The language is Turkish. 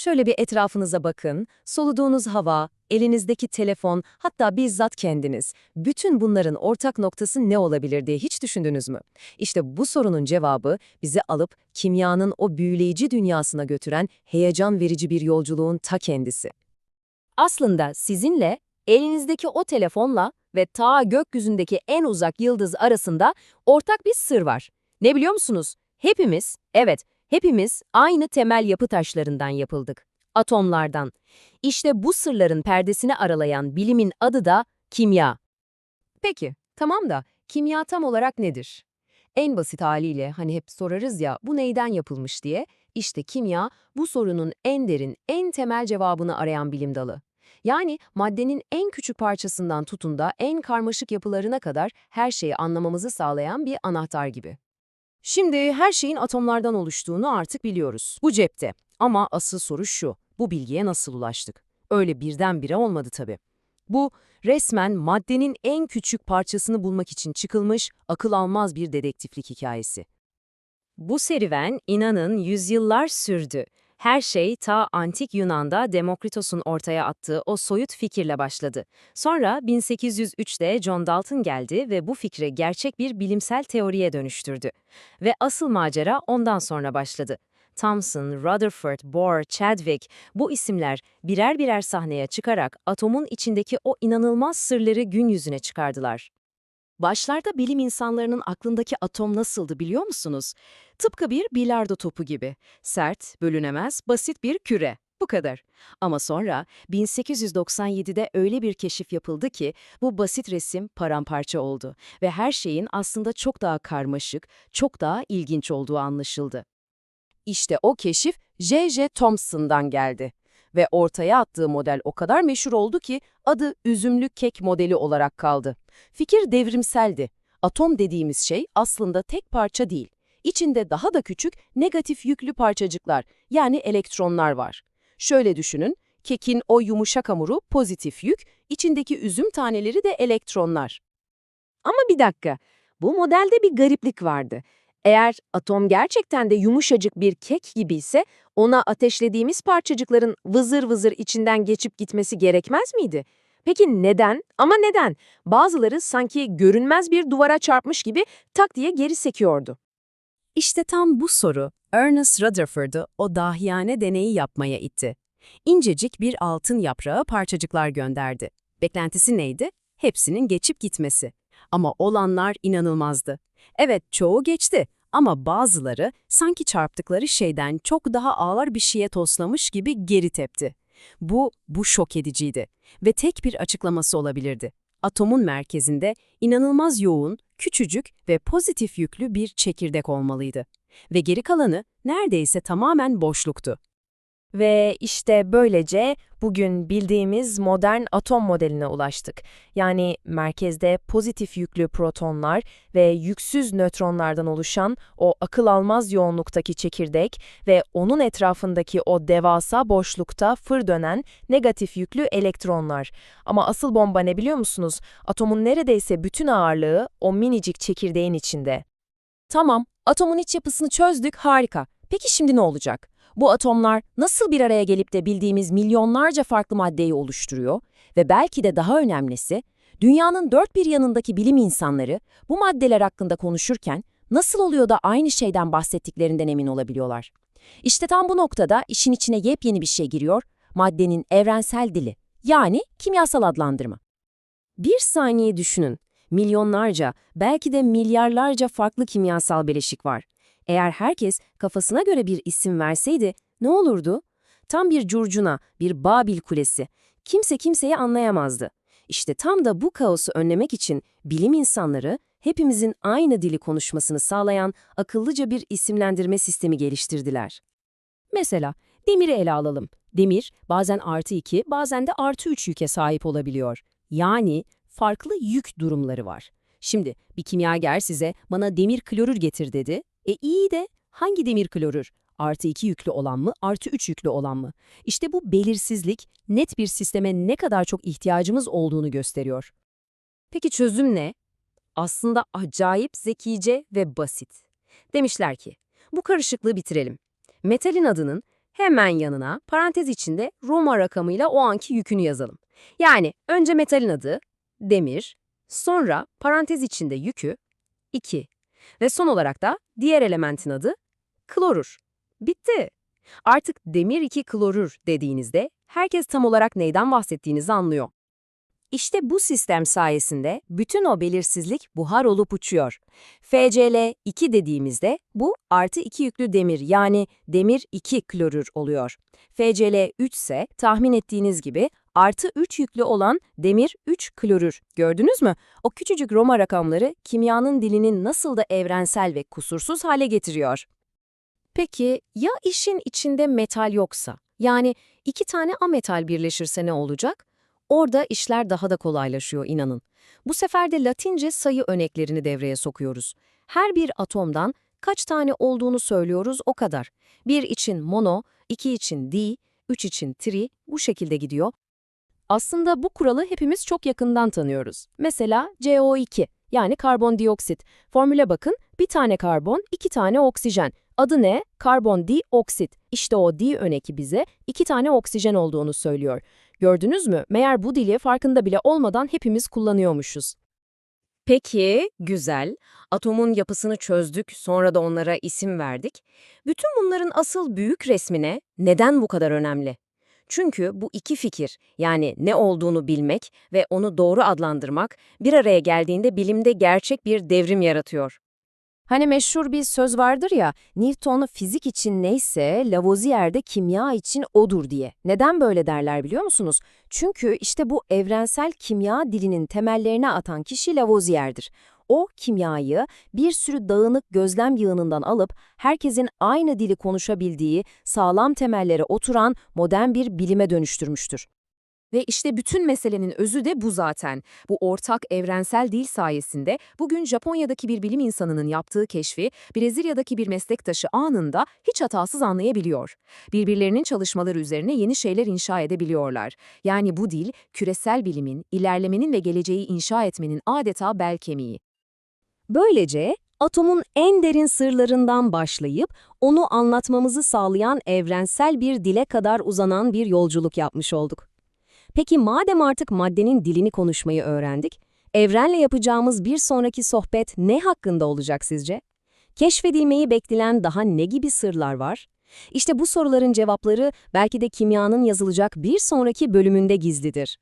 Şöyle bir etrafınıza bakın, soluduğunuz hava, elinizdeki telefon, hatta bizzat kendiniz. Bütün bunların ortak noktası ne olabilir diye hiç düşündünüz mü? İşte bu sorunun cevabı bizi alıp kimyanın o büyüleyici dünyasına götüren heyecan verici bir yolculuğun ta kendisi. Aslında sizinle, elinizdeki o telefonla ve ta gökyüzündeki en uzak yıldız arasında ortak bir sır var. Ne biliyor musunuz? Hepimiz, evet, hepimiz aynı temel yapı taşlarından yapıldık. Atomlardan. İşte bu sırların perdesini aralayan bilimin adı da kimya. Peki, tamam da kimya tam olarak nedir? En basit haliyle hani hep sorarız ya bu neyden yapılmış diye, işte kimya bu sorunun en derin, en temel cevabını arayan bilim dalı. Yani maddenin en küçük parçasından tutun da en karmaşık yapılarına kadar her şeyi anlamamızı sağlayan bir anahtar gibi. Şimdi her şeyin atomlardan oluştuğunu artık biliyoruz. Bu cepte. Ama asıl soru şu, bu bilgiye nasıl ulaştık? Öyle birdenbire olmadı tabii. Bu resmen maddenin en küçük parçasını bulmak için çıkılmış akıl almaz bir dedektiflik hikayesi. Bu serüven inanın yüzyıllar sürdü. Her şey ta antik Yunan'da Demokritos'un ortaya attığı o soyut fikirle başladı. Sonra 1803'te John Dalton geldi ve bu fikri gerçek bir bilimsel teoriye dönüştürdü. Ve asıl macera ondan sonra başladı. Thomson, Rutherford, Bohr, Chadwick bu isimler birer birer sahneye çıkarak atomun içindeki o inanılmaz sırları gün yüzüne çıkardılar. Başlarda bilim insanlarının aklındaki atom nasıldı biliyor musunuz? Tıpkı bir bilardo topu gibi. Sert, bölünemez, basit bir küre. Bu kadar. Ama sonra 1897'de öyle bir keşif yapıldı ki bu basit resim paramparça oldu ve her şeyin aslında çok daha karmaşık, çok daha ilginç olduğu anlaşıldı. İşte o keşif J.J. Thomson'dan geldi ve ortaya attığı model o kadar meşhur oldu ki adı üzümlü kek modeli olarak kaldı. Fikir devrimseldi. Atom dediğimiz şey aslında tek parça değil. İçinde daha da küçük negatif yüklü parçacıklar yani elektronlar var. Şöyle düşünün, kekin o yumuşak hamuru pozitif yük, içindeki üzüm taneleri de elektronlar. Ama bir dakika, bu modelde bir gariplik vardı. Eğer atom gerçekten de yumuşacık bir kek gibi ise ona ateşlediğimiz parçacıkların vızır vızır içinden geçip gitmesi gerekmez miydi? Peki neden? Ama neden? Bazıları sanki görünmez bir duvara çarpmış gibi tak diye geri sekiyordu. İşte tam bu soru Ernest Rutherford'u o dahiyane deneyi yapmaya itti. İncecik bir altın yaprağı parçacıklar gönderdi. Beklentisi neydi? Hepsinin geçip gitmesi. Ama olanlar inanılmazdı. Evet çoğu geçti ama bazıları sanki çarptıkları şeyden çok daha ağır bir şeye toslamış gibi geri tepti. Bu, bu şok ediciydi ve tek bir açıklaması olabilirdi. Atomun merkezinde inanılmaz yoğun, küçücük ve pozitif yüklü bir çekirdek olmalıydı. Ve geri kalanı neredeyse tamamen boşluktu. Ve işte böylece bugün bildiğimiz modern atom modeline ulaştık. Yani merkezde pozitif yüklü protonlar ve yüksüz nötronlardan oluşan o akıl almaz yoğunluktaki çekirdek ve onun etrafındaki o devasa boşlukta fır dönen negatif yüklü elektronlar. Ama asıl bomba ne biliyor musunuz? Atomun neredeyse bütün ağırlığı o minicik çekirdeğin içinde. Tamam, atomun iç yapısını çözdük, harika. Peki şimdi ne olacak? Bu atomlar nasıl bir araya gelip de bildiğimiz milyonlarca farklı maddeyi oluşturuyor ve belki de daha önemlisi, dünyanın dört bir yanındaki bilim insanları bu maddeler hakkında konuşurken nasıl oluyor da aynı şeyden bahsettiklerinden emin olabiliyorlar? İşte tam bu noktada işin içine yepyeni bir şey giriyor, maddenin evrensel dili, yani kimyasal adlandırma. Bir saniye düşünün, milyonlarca, belki de milyarlarca farklı kimyasal bileşik var. Eğer herkes kafasına göre bir isim verseydi ne olurdu? Tam bir curcuna, bir Babil kulesi. Kimse kimseyi anlayamazdı. İşte tam da bu kaosu önlemek için bilim insanları hepimizin aynı dili konuşmasını sağlayan akıllıca bir isimlendirme sistemi geliştirdiler. Mesela demiri ele alalım. Demir bazen artı 2, bazen de artı 3 yüke sahip olabiliyor. Yani farklı yük durumları var. Şimdi bir kimyager size bana demir klorür getir dedi. E iyi de hangi demir klorür? Artı 2 yüklü olan mı, artı 3 yüklü olan mı? İşte bu belirsizlik net bir sisteme ne kadar çok ihtiyacımız olduğunu gösteriyor. Peki çözüm ne? Aslında acayip zekice ve basit. Demişler ki, bu karışıklığı bitirelim. Metalin adının Hemen yanına parantez içinde Roma rakamıyla o anki yükünü yazalım. Yani önce metalin adı, demir, sonra parantez içinde yükü, 2 ve son olarak da diğer elementin adı klorür. Bitti. Artık demir 2 klorür dediğinizde herkes tam olarak neyden bahsettiğinizi anlıyor. İşte bu sistem sayesinde bütün o belirsizlik buhar olup uçuyor. FCl 2 dediğimizde bu artı 2 yüklü demir yani demir 2 klorür oluyor. FCl 3 ise tahmin ettiğiniz gibi artı 3 yüklü olan demir 3 klorür. Gördünüz mü? O küçücük Roma rakamları kimyanın dilinin nasıl da evrensel ve kusursuz hale getiriyor. Peki ya işin içinde metal yoksa? Yani iki tane ametal birleşirse ne olacak? Orada işler daha da kolaylaşıyor inanın. Bu sefer de Latince sayı örneklerini devreye sokuyoruz. Her bir atomdan kaç tane olduğunu söylüyoruz o kadar. Bir için mono, iki için di, üç için tri bu şekilde gidiyor. Aslında bu kuralı hepimiz çok yakından tanıyoruz. Mesela CO2 yani karbondioksit. Formüle bakın bir tane karbon, iki tane oksijen. Adı ne? Karbondioksit. İşte o di öneki bize iki tane oksijen olduğunu söylüyor. Gördünüz mü? Meğer bu dili farkında bile olmadan hepimiz kullanıyormuşuz. Peki, güzel. Atomun yapısını çözdük, sonra da onlara isim verdik. Bütün bunların asıl büyük resmine neden bu kadar önemli? Çünkü bu iki fikir, yani ne olduğunu bilmek ve onu doğru adlandırmak, bir araya geldiğinde bilimde gerçek bir devrim yaratıyor. Hani meşhur bir söz vardır ya, Newton fizik için neyse Lavoisier de kimya için odur diye. Neden böyle derler biliyor musunuz? Çünkü işte bu evrensel kimya dilinin temellerine atan kişi Lavoisier'dir. O kimyayı bir sürü dağınık gözlem yığınından alıp herkesin aynı dili konuşabildiği, sağlam temellere oturan modern bir bilime dönüştürmüştür. Ve işte bütün meselenin özü de bu zaten. Bu ortak evrensel dil sayesinde bugün Japonya'daki bir bilim insanının yaptığı keşfi Brezilya'daki bir meslektaşı anında hiç hatasız anlayabiliyor. Birbirlerinin çalışmaları üzerine yeni şeyler inşa edebiliyorlar. Yani bu dil küresel bilimin, ilerlemenin ve geleceği inşa etmenin adeta bel kemiği. Böylece atomun en derin sırlarından başlayıp onu anlatmamızı sağlayan evrensel bir dile kadar uzanan bir yolculuk yapmış olduk. Peki madem artık maddenin dilini konuşmayı öğrendik, evrenle yapacağımız bir sonraki sohbet ne hakkında olacak sizce? Keşfedilmeyi bekleyen daha ne gibi sırlar var? İşte bu soruların cevapları belki de kimyanın yazılacak bir sonraki bölümünde gizlidir.